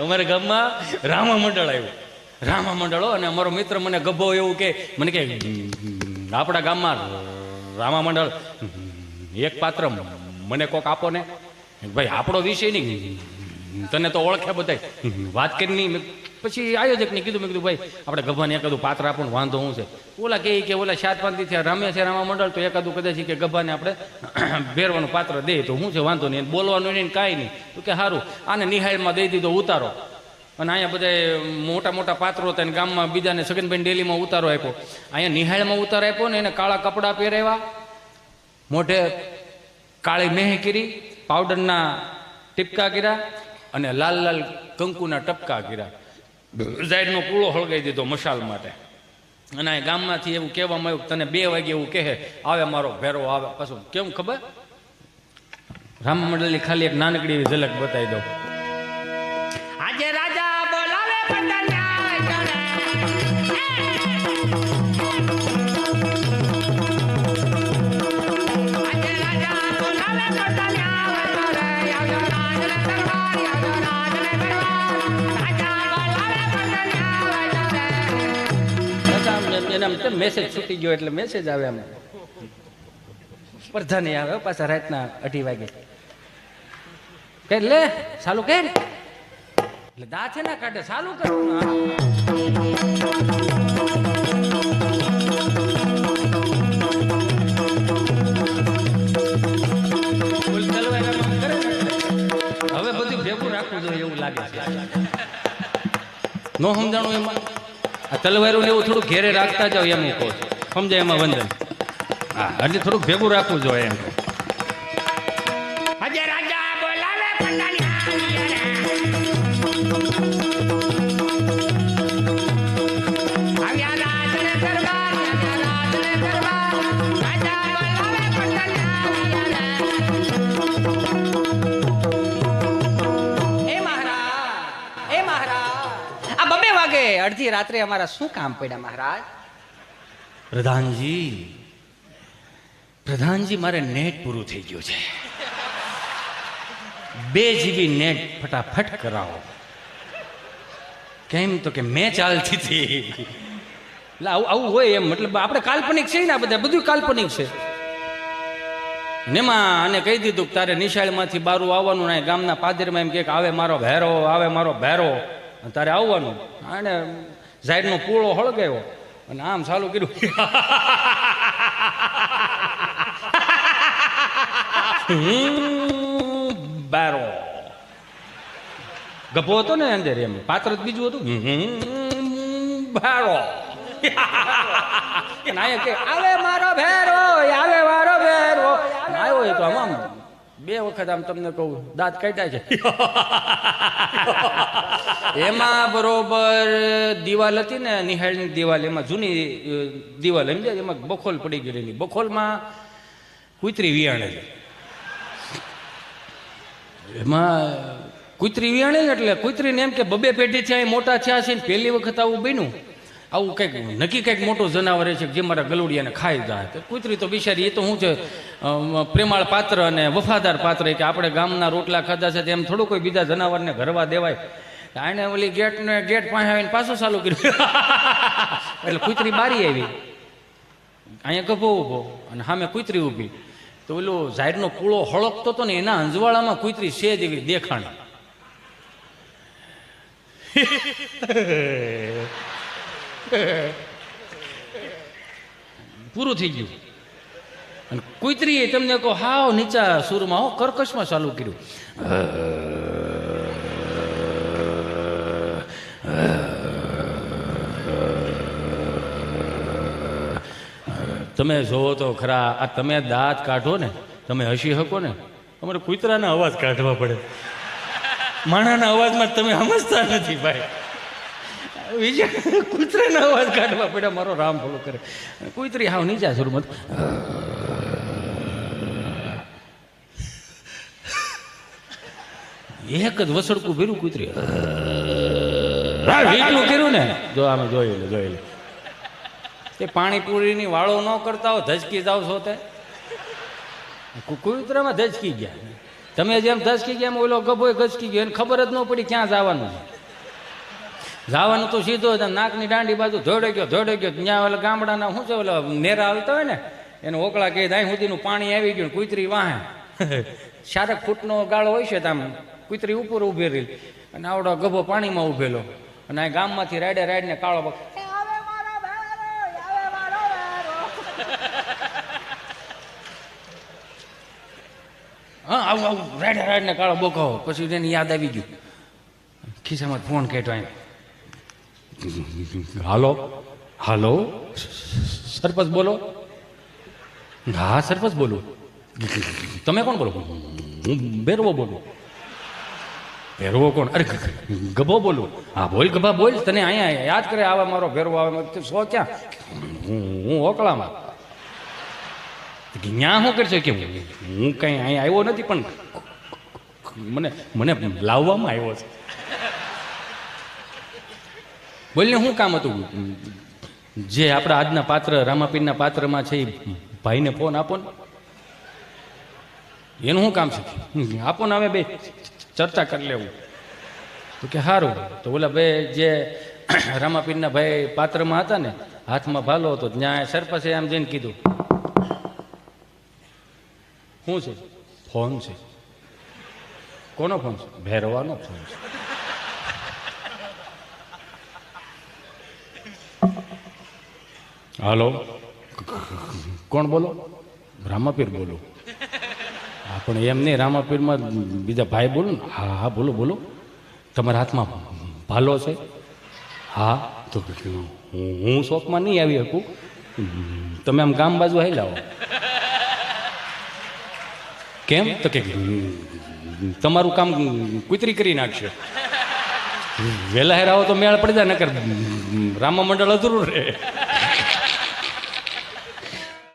અમારા ગામમાં રામા મંડળ આવ્યું. રામા મંડળો અને અમારો મિત્ર મને ગભો એવું કે, મને કે આપણા ગામમાં રામા મંડળ એક પાત્ર મને કોક આપો ને. ભાઈ, આપણો વિષય નહીં. તને તો ઓળખે બધાય. વાત કરી નહીં પછી આયોજકને કીધું, મેં કીધું, ભાઈ, આપણે ગભાને એકાદું પાત્ર આપણને વાંધો હું છે? ઓલા કહે કે, ઓલા સાત પાંચથી રમે છે રામા મંડળ, તો એકાદું કદાચ કે ગભાને આપણે ભેરવાનું પાત્ર દે તો શું છે, વાંધો નહીં બોલવાનું નહીં કાંઈ નહીં. તો કે સારું આને નિહાળમાં દઈ દીધો, ઉતારો. અને અહીંયા બધા મોટા મોટા પાત્રો હતા ગામમાં બીજાને સગનભાઈ ડેલીમાં ઉતારો આપ્યો. અહીંયા નિહાળમાં ઉતારો આપ્યો ને એને કાળા કપડાં પહેરાવ્યા. મોઢે કાળી મેહ કરી પાવડરના ટીપકા કર્યા અને લાલ લાલ કંકુના ટપકા કર્યા. ઝાડનો કૂળો હળગાઈ દીધો મશાલ માટે. અને આ ગામમાંથી એવું કહેવામાં આવ્યું તને બે વાગે એવું કહે, આવે મારો ભેરો, આવે. પાછું કેમ ખબર? રામ મંડળની ખાલી એક નાનકડી એવી ઝલક બતાવી દઉં એને આમ કેમ મેસેજ છૂટી ગયો એટલે મેસેજ આવે આમ સ્પર્ધા નહીં આવે પાછા રાતના અઢી વાગે. કે લે સાલું કે એટલે દા ને કાઢે સાલું કરે. હવે બધું ભેગું રાખવું જોઈએ એવું લાગે છે. નો સમજાણું એમાં? આ તલવારું એવું થોડું ઘેરે રાખતા જાવ એમ હું કહું છું. સમજાય એમાં વંદન? હા, એટલે થોડુંક ભેગું રાખવું જોઈએ એમ અડધી રાત્રે અમારા શું કામ પડ્યા, મહારાજ? પ્રધાનજી પ્રધાનજી, મારે નેટ પૂરું થઈ ગયું છે. બે જીબી નેટ ફટાફટ કરાવો. કેમ તો કે મેં ચાલતી હતી. એટલે આવું આવું હોય એમ, મતલબ આપણે કાલ્પનિક છે ને આ બધા, બધું કાલ્પનિક છે. નેમાં અને કહી દીધું કે તારે નિશાળમાંથી બારું આવવાનું ને ગામના પાદરમાં એમ કે, આવે મારો ભેરો, આવે મારો ભેરો. અને તારે આવવાનું. આને ઝાડનો પૂળો હળગાવ્યો. અને આમ ચાલુ કર્યું. બારો. ગભો હતો ને અંદર એમ. પાત્ર જ બીજું હતું. બારો. નાયક આવે મારો ભેરો આવે મારો ભેરો આવ્યો તો આમ. બે વખત આમ તમને કહું, દાંત કાઢ્યા છે. એમાં બરોબર દિવાલ હતી ને, નિહાળની દિવાલ, એમાં જૂની દિવાલ એમ એમાં બખોલ પડી ગયેલી. બખોલમાં કુતરી વિયાણેલી એમાં કુતરી વિયાણી એટલે કુતરીને એમ કે બબે પેઢી થયા મોટા થયા છે ને, પહેલી વખત આવું બન્યું. આવું કંઈક નક્કી કંઈક મોટું જનાવર છે જે મારા ગલુડિયાને ખાઈ જાય. તો કૂતરી તો બિચારી એ તો શું છે પ્રેમાળ પાત્ર અને વફાદાર પાત્ર કે આપણે ગામના રોટલા ખાધા છે તેમ થોડું કોઈ બીજા જનાવરને ઘરવા દેવાય. આને ઓલી ગેટ ને ગેટ પાસે આવીને પાછું ચાલુ કર્યું. એટલે કૂતરી બારી આવી. અહીંયા ગભો ઊભો અને સામે કૂતરી ઊભી. તો ઓલો ઝાડનો કૂળો હળકતો હતો ને, એના અંજવાળામાં કૂતરી સેજ એવી દેખાણ. પૂરું થઈ ગયું. અને કુતરીએ તમને કહો, હાવ નીચા સુરમાં, હો, કર્કશમાં ચાલુ કર્યું. તમે જોવો તો ખરા, આ તમે દાંત કાઢો ને, તમે હસી શકો ને તમારે કૂતરાના અવાજ કાઢવા પડે. માણાના અવાજમાં તમે સમજતા નથી, ભાઈ. વિજય, કૂતરાના અવાજ કાઢવા પડ્યા. મારો રામ ફોલો કરે. કૂતરી હાવ નીચા સુરમાં એક જ વસડકું ભીરું કૂતરી. એટલું કર્યું ને? જો આમે જોઈ લે જોઈ લે. તે પાણીપુરીની વાળો ન કરતા હો, ધજકી જાવ છો તે. કૂતરામાં ધજકી ગયા. તમે જેમ ધસકી ગયા એમ ઓલો ગભોય ઘસકી ગયો. એને ખબર જ ન પડી ક્યાં જવાનું છે. જવાનું તો સીધો નાકની દાંડી બાજુ ધોડે ગયો ધોડે ગયો. ત્યાં ઓલા ગામડાના શું છે ઓલા નેરા આવતા હોય ને એને ઓકળા કહે દાઈ સુધીનું પાણી આવી ગયું કુતરી વાહે. શારક ફૂટનો ગાળો હોય છે તમે કુતરી ઉપર ઊભી રહી. અને આવડો ગભો પાણીમાં ઊભેલો. અને આ ગામમાંથી રાડે રાડને કાળો બક હા આવું આવું રાડે રાડને કાળો બોકાવો. પછી એને યાદ આવી ગયું. ખિસ્સામાં ફોન કેટો એમ હાલો? હાલો? સરપંચ બોલો. હા, સરપંચ બોલું. તમે કોણ બોલો? હું બેરવો બોલું. ભેરવો કોણ? અરે ગભો બોલું. હા, બોલ ગભા, બોલ. તને અહીંયા યાદ કરે આવે મારો ભેરવો આવે સો ક્યાં? હું હું ઓકળામાં. ત્યાં શું કરશે કે હું કંઈ અહીંયા આવ્યો નથી, પણ મને મને લાવવામાં આવ્યો છે. બોલને શું કામ હતું? જે આપણા આજના પાત્ર, રામાપીરના પાત્રમાં છે એ ભાઈને ફોન આપો ને. એનું શું કામ છે આપો ને હવે બે, ચર્ચા કરી લેવું. તો કે સારું તો ઓલા ભાઈ જે રામાપીરના ભાઈ પાત્રમાં હતા ને, હાથમાં ભાલો હતો, ત્યાં સરપંચે આમ જઈને કીધું, શું છે? ફોન છે. કોનો ફોન છે? ભેરવાનો ફોન છે. હાલો. કોણ બોલો? રામાપીર બોલો. હા, પણ એમ નહીં, રામાપીરમાં બીજા ભાઈ બોલો ને? હા હા, બોલો બોલો. તમારા હાથમાં ભાલો છે? હા, તો હું શોખમાં નહીં આવી શકું. તમે આમ ગામ બાજુ હાઈ લાવો કેમ? તો કે તમારું કામ કુતરી કરી નાખશે. વહેલા હેર આવો તો મેળ પડી જાય, નકર રામા મંડળ અધૂરું રહે.